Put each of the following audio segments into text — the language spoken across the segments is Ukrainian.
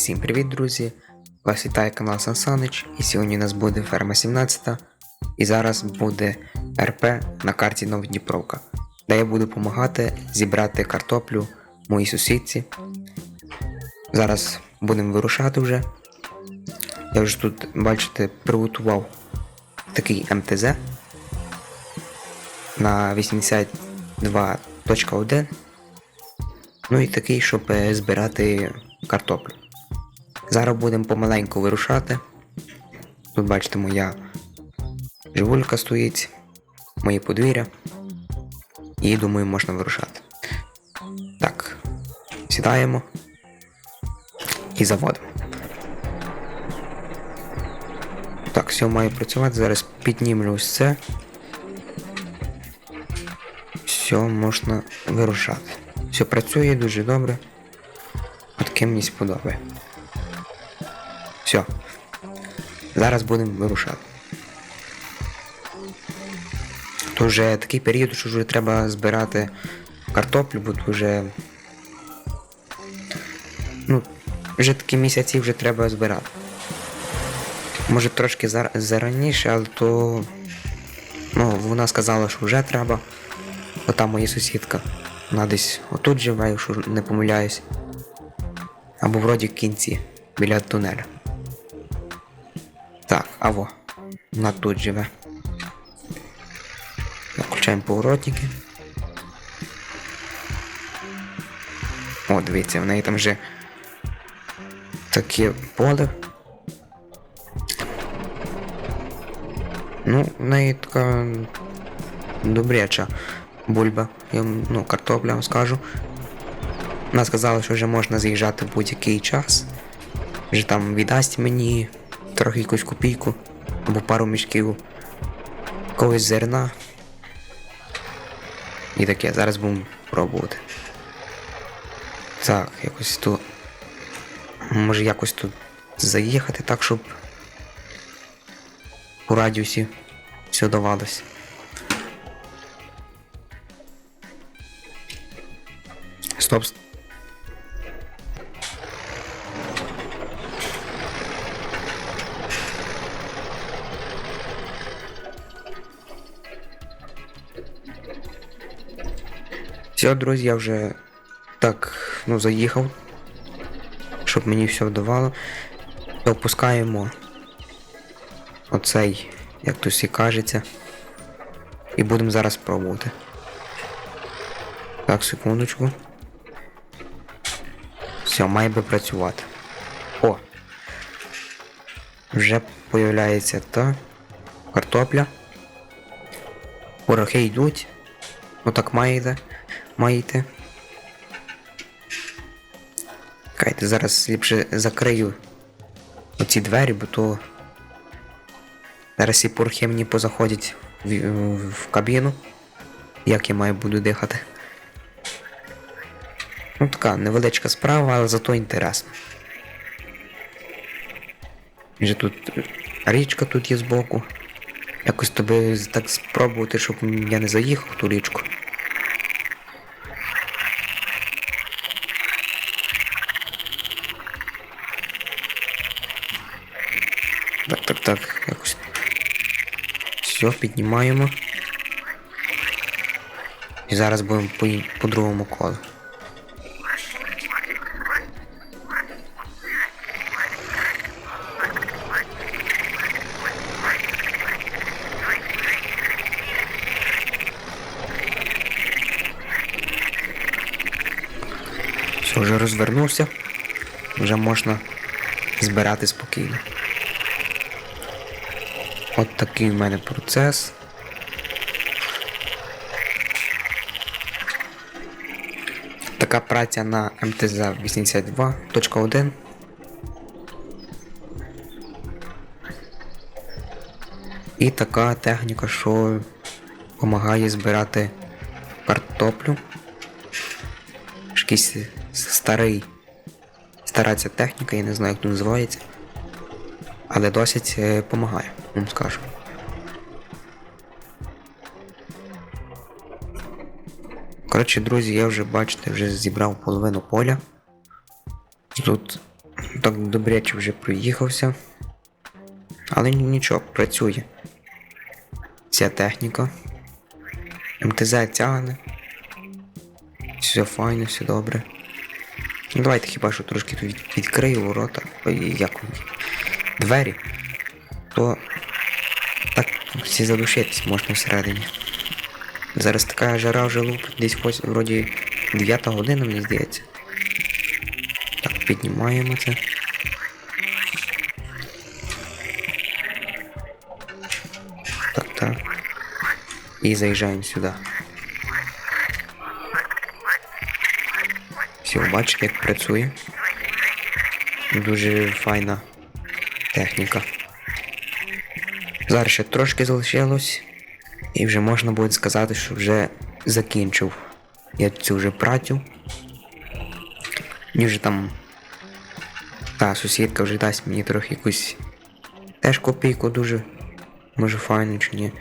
Всім привіт, друзі! Вас вітає канал Сансанич, і сьогодні у нас буде ферма 17 і зараз буде РП на карті Новодніпровка, де я буду допомагати зібрати картоплю моїй сусідці. Зараз будемо вирушати вже. Я вже тут, бачите, приготував такий МТЗ на 82.1. Ну і такий, щоб е, збирати картоплю. Зараз будемо помаленьку вирушати. Тут бачите, моя живулька стоїть, моє подвір'я. І думаю, можна вирушати. Так, сідаємо і заводимо. Так, все має працювати. Зараз піднімлю ось це. Все, можна вирушати. Все працює дуже добре. От ким мені сподобає. Все. Зараз будемо вирушати. То вже такий період, що вже треба збирати картоплю, бо вже. Ну, вже такі місяці вже треба збирати. Може трошки зар- зараніше, але то. Ну, вона сказала, що вже треба. Ота моя сусідка. Вона десь отут живе, якщо не помиляюсь. Або вроді в кінці, біля тунеля. Так, аво. Вона тут живе. Включаємо поворотники. О, дивіться, в неї там вже таке поле. Ну, в неї така добряча бульба, я вам, ну, картопля вам скажу. Вона сказала, що вже можна заїжджати в будь-який час. Вже там віддасть мені трохи якусь копійку або пару мішків когось зерна. І таке, зараз будемо пробувати. Так, якось тут. Може якось тут заїхати так, щоб у радіусі все давалось. Стоп. Все, друзі, я вже так, ну, заїхав, щоб мені все вдавало. Опускаємо оцей, як тут всі кажеться. І будемо зараз пробувати. Так, секундочку. Все, має би працювати. О! Вже появляється та картопля. Порохи йдуть. Отак маєте. Маєте. Кайте, зараз ліпше закрию оці двері, бо то зараз і порохи мені позаходять в, в кабіну. Як я маю буду дихати. Ну така невеличка справа, але зато інтересно. Вже тут річка тут є збоку. Якось тобі так спробувати, щоб я не заїхав в ту річку. Так, так, так, якось. Все, піднімаємо. І зараз будемо по, по другому колу. Все, вже розвернувся. Вже можна збирати спокійно. От такий в мене процес. Така праця на МТЗ 82.1. І така техніка, що допомагає збирати картоплю. Якийсь старий, стара ця техніка, я не знаю, як тут називається. Але досить допомагає, вам. Коротше, друзі, я вже бачите, вже зібрав половину поля. Тут Так добряче вже проїхався. Але нічого, працює. Ця техніка. МТЗ тягне. Все файно, все добре. Ну, давайте хіба що трошки тут від- відкрию ворота. Як? Двері. То всі задушитись можна всередині. Зараз така жара вже лупить, десь ось вроді 9 година, мені здається. Так, піднімаємо це. Так, так. І заїжджаємо сюди. Все, бачите, як працює. Дуже файна техніка. Зараз ще трошки залишилось. І вже можна буде сказати, що вже закінчив я цю вже працю. Мені там та сусідка вже дасть мені трохи якусь теж копійку дуже може файно чи ні.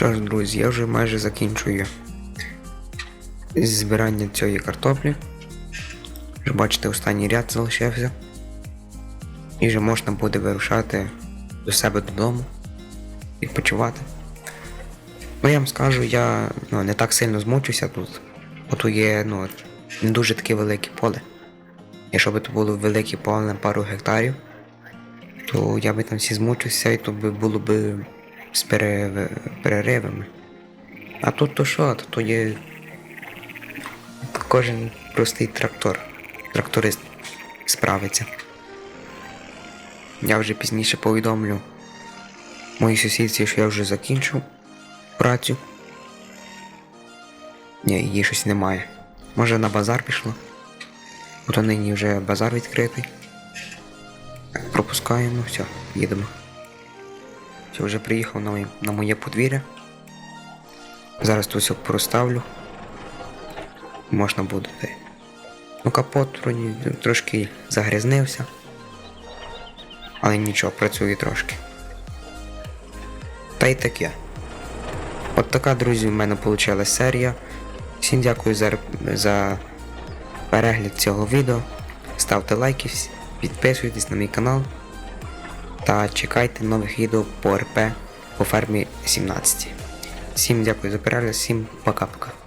Що ж, друзі, я вже майже закінчую збирання цієї картоплі. Вже бачите, останній ряд залишився. І вже можна буде вирушати до себе додому, відпочивати. Ну я вам скажу, я ну, не так сильно змучуся тут. Бо тут є ну, не дуже таке велике поле. Якщо б це було велике поле на пару гектарів, то я би там всі змучився і то би було б з пере- переривами. А тут то що? Тут є кожен простий трактор. Тракторист справиться. Я вже пізніше повідомлю моїй сусідці, що я вже закінчив працю. Ні, її щось немає. Може на базар пішло? Бо то нині вже базар відкритий. Пропускаємо, все, їдемо. Все, вже приїхав на моє, на моє подвір'я. Зараз тут все проставлю. Можна буде Ну капот трошки загрязнився. Але нічого, працює трошки. Та й таке. От така, друзі, в мене вийшла серія. Всім дякую за, за перегляд цього відео. Ставте лайки, підписуйтесь на мій канал та чекайте нових відео по РП по фермі 17. Всім дякую за перегляд, всім пока-пока.